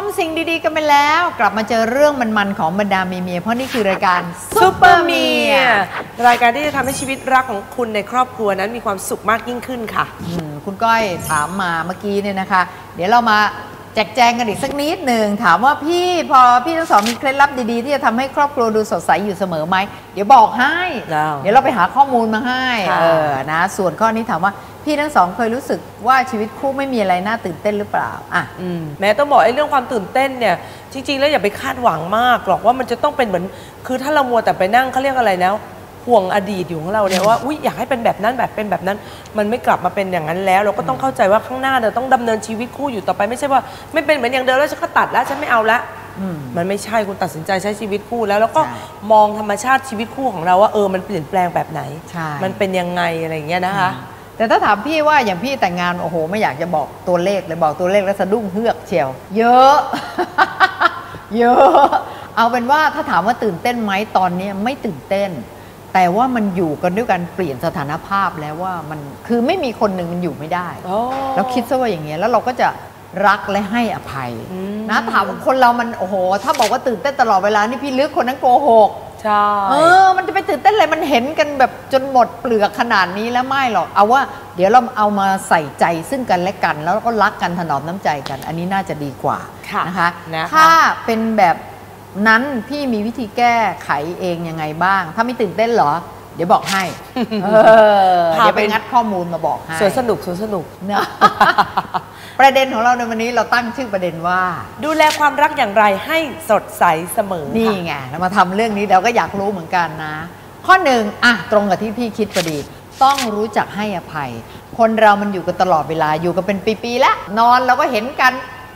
มสิ่งดีๆกันไปแล้ว กลับมาเจอเรื่องมันๆของบรรดาเมียๆเพราะนี่คือรายการซุปเปอร์เมียรายการที่จะทำให้ชีวิตรักของคุณในครอบครัวนั้นมีความสุขมากยิ่งขึ้นค่ะอืมคุณก้อยถามมาเมื่อกี้เนี่ยนะคะ เดี๋ยวเรามาแจกแจงกันอีกสักนิดหนึ่งถามว่าพี่พอพี่ทั้งสองมีเคล็ดลับดีๆ ที่จะทำให้ครอบครัวดูสดใสอยู่เสมอไหมเดี๋ยวบอกให้ แล้ว เดี๋ยวเราไปหาข้อมูลมาให้ค่ะ เออนะส่วนข้อนี้ถามว่า พี่ทั้งสองเคยรู้สึกว่าชีวิตคู่ไม่มีอะไรน่าตื่นเต้นหรือเปล่าอะอืมแม้ต้องบอกไอ้เรื่องความตื่นเต้นเนี่ย จริง ๆ แล้วอย่าไปคาดหวังมากหรอกว่ามันจะต้องเป็นเหมือน คือถ้าเรามัวแต่ไปนั่งเขาเรียกอะไรนะห่วงอดีตอยู่ของเราเนี่ยว่าอุ๊ยอยากให้เป็นแบบนั้นแบบเป็นแบบนั้น มันไม่กลับมาเป็นอย่างนั้นแล้ว เราก็ต้องเข้าใจว่าข้างหน้าเราต้องดำเนินชีวิตคู่อยู่ต่อไปไม่ใช่ว่า ไม่เป็นเหมือนอย่างเดิมแล้วฉันก็ตัดแล้วฉันไม่เอาละอืมมันไม่ใช่คุณตัดสินใจใช้ชีวิตคู่แล้ว แล้วก็ใช่มองธรรมชาติชีวิตคู่ของเราว่าเออมันเปลี่ยนแปลงแบบไหนใช่มันเป็นยังไงอะไรอย่างเงี้ยนะคะ แต่ถ้าถามพี่ว่าอย่างพี่แต่งงานโอ้โห ไม่อยากจะบอกตัวเลขเลยบอกตัวเลขแล้วสะดุ้งเฮือกเชียว เยอะ เยอะ เอาเป็นว่าถ้าถามว่าตื่นเต้นไหมตอนนี้ไม่ตื่นเต้น แต่ว่ามันอยู่กันด้วยกันเปลี่ยนสถานภาพแล้วว่ามันคือไม่มีคนหนึ่งมันอยู่ไม่ได้อ๋อแล้วคิดซะว่าอย่างเงี้ยแล้วเราก็จะรักและให้อภัยอืมนะถามว่าคนเรามันโอ้โห ถ้าบอกว่าตื่นเต้นตลอดเวลานี่พี่ลึกคนนั้นโกหก ใช่เออ มันจะไปตื่นเต้นอะไรมันเห็นกันแบบจนหมดเปลือกขนาดนี้แล้วไม่หรอก เอาว่าเดี๋ยวเราเอามาใส่ใจซึ่งกันและกัน แล้วก็รักกันถนอมน้ำใจกัน อันนี้น่าจะดีกว่าค่ะนะคะ นะคะ ถ้าเป็นแบบนั้นพี่มีวิธีแก้ไขเองยังไงบ้าง ถ้าไม่ตื่นเต้นเหรอเดี๋ยวบอกให้เออพาเดี๋ยวไปไปงัดข้อมูลมาบอกให้สวนสนุกสวนสนุกเนอะประเด็นของเราในวันนี้เราตั้งชื่อประเด็นว่า ดูแลความรักอย่างไรให้สดใสเสมอนี่ค่ะไงเรามาทำเรื่องนี้เราก็อยากรู้เหมือนกันนะ ข้อหนึ่งอะตรงกับที่พี่คิดพอดีต้องรู้จักให้อภัย คนเรามันอยู่กันตลอดเวลาอยู่กันเป็นปีๆแล้ว นอนเราก็เห็นกัน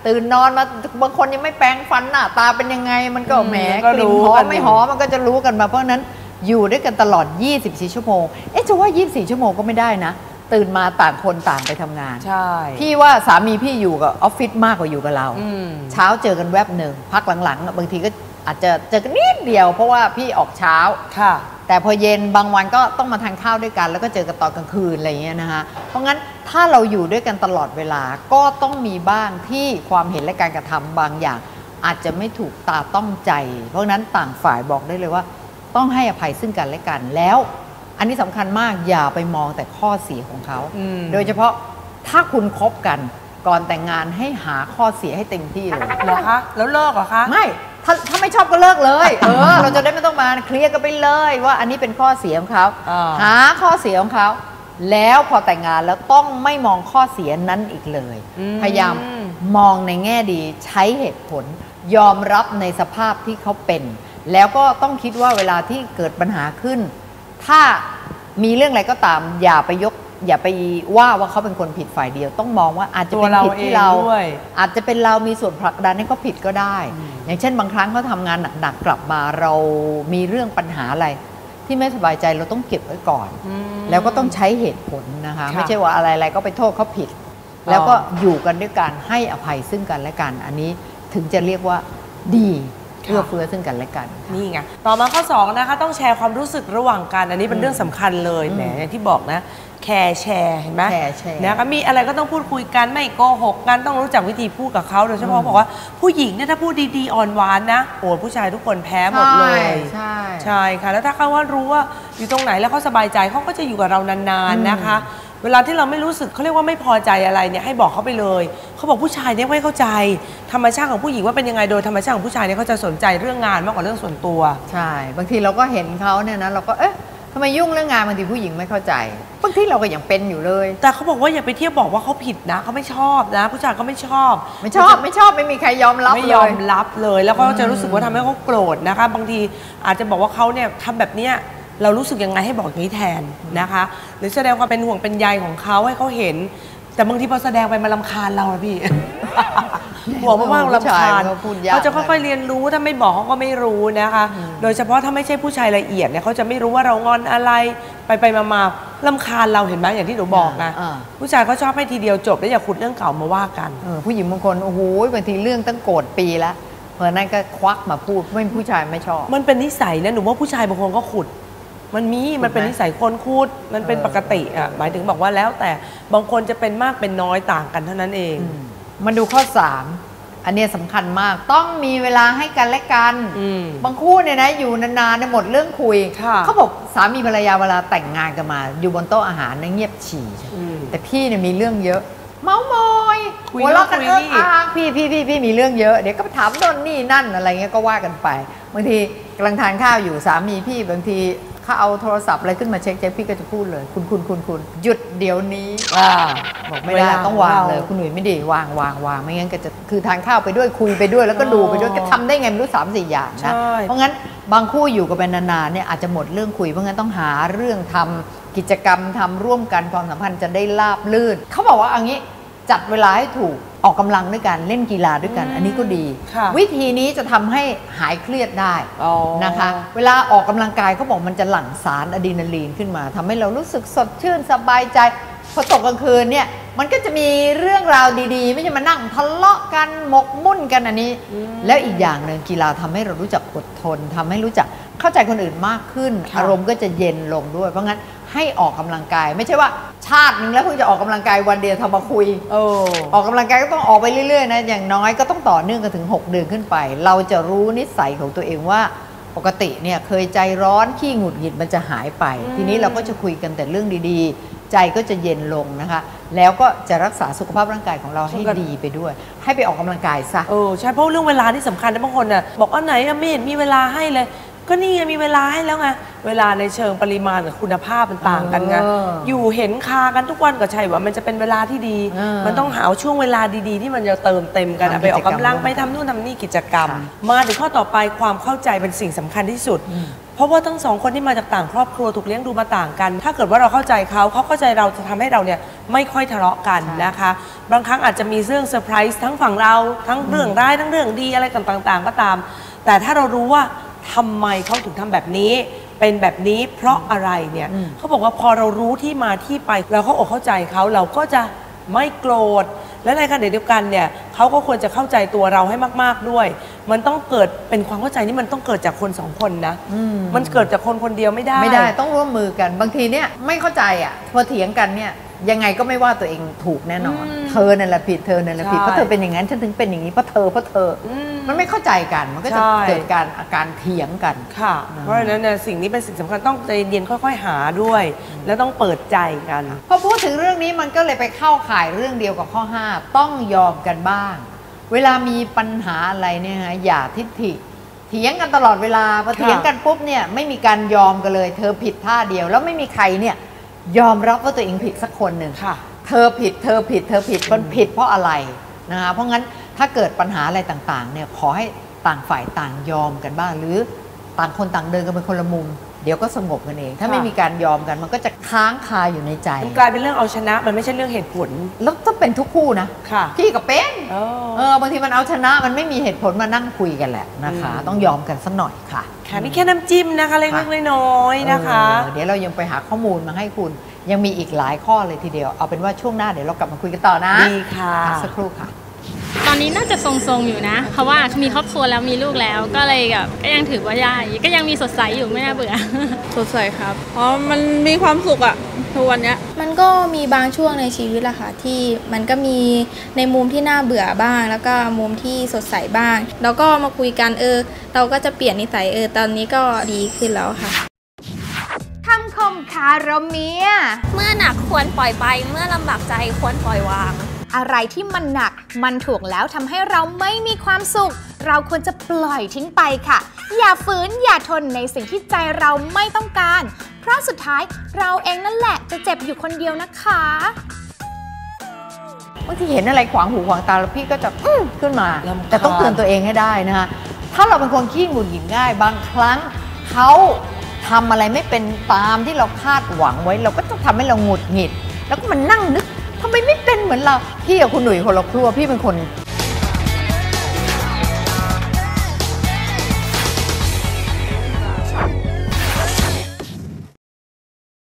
ตื่นนอนมาบางคนยังไม่แปรงฟันหน้าตาเป็นยังไง มันก็อืมแหมก็กลิ่นรู้หอกัมนไม่อยู่หอมมันก็จะรู้กันมาเพราะฉะนั้น อยู่ด้วยกันตลอด 24 ชั่วโมง เอ๊ะจะว่า 24 ชั่วโมงก็ไม่ได้นะ ตื่นมาต่างคนต่างไปทำงาน ใช่ พี่ว่าสามีพี่อยู่กับออฟฟิศมากกว่าอยู่กับเรา อืม เช้าเจอกันแวบหนึ่ง พักหลังๆอะบางทีก็อาจจะเจอกันนิดเดียวเพราะว่าพี่ออกเช้า ค่ะ แต่พอเย็นบางวันก็ต้องมาทานข้าวด้วยกัน แล้วก็เจอกันตอนกลางคืนอะไรอย่างเงี้ยนะคะเพราะงั้นถ้าเราอยู่ด้วยกันตลอดเวลาก็ต้องมีบ้างที่ความเห็นและการกระทำบางอย่าง อาจจะไม่ถูกตาต้องใจ เพราะฉะนั้นต่างฝ่ายบอกได้เลยว่า ต้องให้อภัยซึ่งกันและกันแล้ว อันนี้สำคัญมากอย่าไปมองแต่ข้อเสียของเขาอืมโดยเฉพาะถ้าคุณคบกันก่อนแต่งงานให้หาข้อเสียให้เต็มที่เลยเหรอคะแล้วเลิกเหรอคะไม่ถ้าถ้าไม่ชอบก็เลิกเลย เออ เราจะได้ไม่ต้องมาเคลียร์กันไปเลยว่าอันนี้เป็นข้อเสียของเขาอ่าหาข้อเสียของเขา แล้วพอแต่งงานแล้วต้องไม่มองข้อเสียนั้นอีกเลยอืมพยายามมองในแง่ดีใช้เหตุผล ยอมรับในสภาพที่เขาเป็น แล้วก็ต้องคิดว่าเวลาที่เกิดปัญหาขึ้น ถ้ามีเรื่องอะไรก็ตาม อย่าไปยก อย่าไปว่าว่าเขาเป็นคนผิดฝ่ายเดียว ต้องมองว่าอาจจะตัวเป็นเราผิดเอที่งเราด้วยอาจจะเป็นเรามีส่วนผลักดันให้เขาผิดก็ได้ อย่างเช่น บางครั้งเขาทำงานหนักๆกลับมาเรามีเรื่องปัญหาอะไรที่ไม่สบายใจเราต้องเก็บไว้ก่อนอืมแล้วก็ต้องใช้เหตุผลนะคะค่ะไม่ใช่ว่าอะไรๆก็ไปโทษเขาผิดอ๋อแล้วก็อยู่กันด้วยการให้อภัยซึ่งกันและกัน อันนี้ถึงจะเรียกว่าดี เอื้อเฟื้อซึ่งกันและกันค่ะนี่ไง ต่อมาข้อ2นะคะต้องแชร์ความรู้สึกระหว่างกัน อันนี้เป็นเรื่องสำคัญเลยแหมอย่างที่บอกนะ แคร์แชร์เห็นไหมแคร์แชร์นะคะมีอะไรก็ต้องพูดคุยกันไม่โกหกกันต้องรู้จักวิธีพูดกับเขาโดยเฉพาะบอกว่าผู้หญิงเนี่ยถ้าพูดดีๆอ่อนหวานนะโอ้ผู้ชายทุกคนแพ้หมดเลย ใช่ใช่ค่ะแล้วถ้าเขาว่ารู้ว่าอยู่ตรงไหนแล้วเขาสบายใจเขาก็จะอยู่กับเรานานๆนะคะ เวลาที่เราไม่รู้สึกเขาเรียกว่าไม่พอใจอะไรเนี่ยให้บอกเขาไปเลยเขาบอกผู้ชายเนี่ยไม่เข้าใจ ธรรมชาติของผู้หญิงว่าเป็นยังไงโดยธรรมชาติของผู้ชายเนี่ยเขาจะสนใจเรื่องงานมากกว่าเรื่องส่วนตัว ใช่ บางทีเราก็เห็นเขาเนี่ยนะเราก็เอ๊ะทำไมยุ่งเรื่องงานบางทีผู้หญิงไม่เข้าใจบางทีเราก็ยังเป็นอยู่เลย แต่เขาบอกว่าอย่าไปเที่ยวบอกว่าเขาผิดนะเขาไม่ชอบนะ ผู้ชายก็ไม่ชอบ ไม่ชอบไม่ชอบไม่มีใครยอมรับไม่เลยอมรับเลย แล้วก็จะรู้สึกว่าทำให้เขาโกรธนะคะ บางทีอาจจะบอกว่าเขาเนี่ยทำแบบเนี้ย เรารู้สึกยังไงให้บอกอย่างนี้แทนนะคะ หรือแสดงความเป็นห่วงเป็นใยของเขาให้เขาเห็น แต่บางทีพอแสดงไปมันลำคาญเราอะพี่ห่วงมากๆลำคาญผู้ชยมันก็พูดยาก เขาจะค่อยๆเรียนรู้ถ้าไม่บอกเขาก็ไม่รู้นะคะ โดยเฉพาะถ้าไม่ใช่ผู้ชายละเอียดเนี่ยเขาจะไม่รู้ว่าเรางอนอะไรไปไปๆมาๆลำคาญเราเห็นไหมอย่างที่หนูบอกนะอ่า ผู้ชายเขาชอบให้ทีเดียวจบแล้วอย่าขุดเรื่องเก่ามาว่ากัน เออผู้หญิงบางคนโอ้โหบางทีเรื่องตั้งโกรธปีแล้วเพราะนั้นก็ควักมาพูดไม่ผู้ชายไม่ชอบ มันเป็นนิสัยนะหนูว่าผู้ชายบางคนก็ขุด มันมีมันเป็นถูกไหมนิสัยคนขุดมันเป็นเออปกติอะหมายถึงบอกว่าแล้วแต่บางคนจะเป็นมากเป็นน้อยต่างกันเท่านั้นเองมาดูข้ออันเนี้ยสำคัญมากต้องมีเวลาให้กันและกันอืมบางคู่เนี่ยนะอยู่นานๆเนี่ยหมดเรื่องคุยค่ะเขาบอกสามีภรรยาเวลาแต่งงานกันมา อยู่บนโต๊ะอาหารเนี่ยเงียบฉี่อืมแต่พี่เนี่ยมีเรื่องเยอะ เมาส์มอยคุยหัวเราะกันโน่เอนคุอยนี่อางพี่พี่พี่พี่มีเรื่องเยอะเดี๋ยวก็ไปถามโน่นนี่นั่นอะไรเงี้ยก็ว่ากันไปบางทีกำลังทานข้าวอยู่สามีพี่บางที เขาเอาโทรศัพท์อะไรขึ้นมาเช็คเช็คพี่ก็จะพูดเลย คุณคุณคุณคุณหยุดเดี๋ยวนี้อ่าบอกไม่ได้เวลาต้องวางเลยเราคุณหนุ่ยไม่ดีวางวางวางไม่งั้นก็จะคือทานข้าวไปด้วยคุยไปด้วยแล้วก็ดูไปด้วยอ๋อก็ทำได้ไงไม่รู้สามสี่อย่างนะใช่เพราะงั้นบางคู่อยู่กันไปนานๆเนี่ยอาจจะหมดเรื่องคุยเพราะงั้นต้องหาเรื่องทำกิจกรรมทำร่วมกันความสัมพันธ์จะได้ราบลื่น เขาบอกว่าเอันนี้ จัดเวลาให้ถูกออกกำลังด้วยกันเล่นกีฬาด้วยกัน อันนี้ก็ดีค่ะวิธีนี้จะทำให้หายเครียดได้อ๋อนะคะ เวลาออกกำลังกายเขาบอกมันจะหลั่งสารอะดรีนาลีนขึ้นมาทำให้เรารู้สึกสดชื่นสบายใจ พอตกกลางคืนเนี่ยมันก็จะมีเรื่องราวดีๆ ไม่ใช่มานั่งทะเลาะกันหมกมุ่นกันอันนี้ แล้วอีกอย่างหนึ่งกีฬาทำให้เรารู้จักอดทนทำให้รู้จักเข้าใจคนอื่นมากขึ้นค่ะอารมณ์ก็จะเย็นลงด้วย เพราะงั้นให้ออกกำลังกาย ไม่ใช่ว่าชาติหนึ่งแล้วเพิ่งจะออกกำลังกายวันเดียวทำมาคุยโอ้ออกกำลังกายก็ต้องออกไปเรื่อยๆนะอย่างน้อยก็ต้องต่อเนื่องกันถึง 6 เดือนขึ้นไป เราจะรู้นิสัยของตัวเองว่าปกติเนี่ยเคยใจร้อนขี้หงุดหงิดมันจะหายไปอืมทีนี้เราก็จะคุยกันแต่เรื่องดีๆ ใจก็จะเย็นลงนะคะ แล้วก็จะรักษาสุขภาพร่างกายของเราให้ดีไปด้วย ให้ไปออกกำลังกายซะเออใช่เพราะเรื่องเวลาที่สำคัญนะบางคนน่ะบอกว่าไหนอะไม่เห็นมีเวลาให้เลย ก็นี่ไงมีเวลาให้แล้วไงเวลาในเชิงปริมาณกับคุณภาพมันต่างกันไงเอออยู่เห็นคากันทุกวันก็ใช่ว่ามันจะเป็นเวลาที่ดีเออมันต้องหาช่วงเวลาดีๆ ที่มันจะเติมเต็มกันอะทำไปออกกำลังกิจกรรมไปทำนู่นทำนี่กิจกรรมค่ะมาถึงข้อต่อไปความเข้าใจเป็นสิ่งสำคัญที่สุดอืม เพราะว่าทั้งสองคนที่มาจากต่างครอบครัวถูกเลี้ยงดูมาต่างกัน ถ้าเกิดว่าเราเข้าใจเขาเขาเข้าใจเราจะทำให้เราเนี่ยไม่ค่อยทะเลาะกันนะคะ บางครั้งอาจจะมีเรื่องเซอร์ไพรส์ทั้งฝั่งเราทั้งเรื่องร้ายทั้งเรื่องดีอะไรต่างๆ ก็ตาม แต่ถ้าเรารู้ว่าทำไมเขาถึงทำแบบนี้ เป็นแบบนี้เพราะอะไรเนี่ยอืมเขาบอกว่าพอเรารู้ที่มาที่ไปเราเข้าอกเข้าใจเขาเราก็จะไม่โกรธและในขณะเดียวกันเนี่ยเขาก็ควรจะเข้าใจตัวเราให้มาก ๆด้วย มันต้องเกิดเป็นความเข้าใจนี่มันต้องเกิดจากคนสองคนนะอืมมันเกิดจากคนคนเดียวไม่ได้ ไม่ได้ต้องร่วมมือกัน บางทีเนี่ยไม่เข้าใจอะพอเถียงกันเนี่ยยังไงก็ไม่ว่าตัวเองถูกแน่นอนอืมเธอนั่นแหละผิดเธอนั่นแหละผิดใช่เพราะเธอเป็นอย่างนั้นฉันถึงเป็นอย่างนี้เพราะเธอเพราะเธออมมันไม่เข้าใจกันมันก็จะใช่เกิดการอาการเถียงกันค่ะอืมเพราะฉะนั้นเนี่ยสิ่งนี้เป็นสิ่งสำคัญต้องใจเย็นๆค่อย ๆ หาด้วย แล้วต้องเปิดใจกันพอพูดถึงเรื่องนี้มันก็เลยไปเข้าข่ายเรื่องเดียวกับข้อ 5 ต้องยอมกันบ้าง เวลามีปัญหาอะไรเนี่ยฮะอย่าทิฐิเถียงกันตลอดเวลาพอค่ะเถียงกันปุ๊บเนี่ยไม่มีการยอมกันเลย เธอผิดท่าเดียว แล้วไม่มีใครเนี่ยยอมรับว่าตัวเองผิดสักคนหนึ่งค่ะเธอผิดเธอผิดเธอผิดมันผิดเพราะอะไรนะคะเพราะงั้นถ้าเกิดปัญหาอะไรต่างๆเนี่ยขอให้ต่างฝ่ายต่างยอมกันบ้างหรือต่างคนต่างเดินกันเป็นคนละมุม เดี๋ยวก็สงบกันเอง ถ้าค่ะไม่มีการยอมกันมันก็จะค้างคาอยู่ในใจ มันกลายเป็นเรื่องเอาชนะ มันไม่ใช่เรื่องเหตุผล แล้วถ้าเป็นทุกคู่นะค่ะพี่กับเป็นเออเออบางทีมันเอาชนะมันไม่มีเหตุผลมานั่งคุยกันแหละนะคะอืมต้องยอมกันสักหน่อยค่ะ ค่ะนี่แค่น้ำจิ้มนะคะเล็กๆน้อยๆนะคะเออเดี๋ยวเรายังไปหาข้อมูลมาให้คุณ ยังมีอีกหลายข้อเลยทีเดียวเอาเป็นว่าช่วงหน้าเดี๋ยวเรากลับมาคุยกันต่อนะดีค่ะพักสักครู่ค่ะ ตอนนี้น่าจะทรงๆอยู่นะ เพราะว่ามีครอบครัวแล้วมีลูกแล้วก็เลยแบบก็ยังถือว่าได้ก็ยังมีสดใสอยู่ไม่น่าเบื่อ สดใสครับเพราะมันมีความสุขอะทุกวันเนี้ยมันก็มีบางช่วงในชีวิตแหละค่ะที่มันก็มีในมุมที่น่าเบื่อบ้าง แล้วก็มุมที่สดใสบ้าง แล้วก็มาคุยกันเออ เราก็จะเปลี่ยนนิสัยเออตอนนี้ก็ดีขึ้นแล้วค่ะคำคมคารมเมีย เมื่อหนักควรปล่อยไป เมื่อลำบากใจควรปล่อยวาง อะไรที่มันหนัก มันถ่วงแล้วทำให้เราไม่มีความสุข เราควรจะปล่อยทิ้งไปค่ะ อย่าฝืนอย่าทนในสิ่งที่ใจเราไม่ต้องการ เพราะสุดท้ายเราเองนั่นแหละจะเจ็บอยู่คนเดียวนะคะบางทีเห็นอะไรขวางหูขวางตาแล้วพี่ก็จะอื้อขึ้นมารำคาญแต่ต้องเตือนตัวเองให้ได้นะคะถ้าเราเป็นคนขี้หงุดหงิดง่าย บางครั้งเขาทำอะไรไม่เป็นตามที่เราคาดหวังไว้ เราก็จะทำให้เราหงุดหงิด แล้วก็มันนั่งนึก ทำไมไม่เป็นเหมือนเรา พี่กับคุณหนุ่ยคนละครัวพี่เป็นคน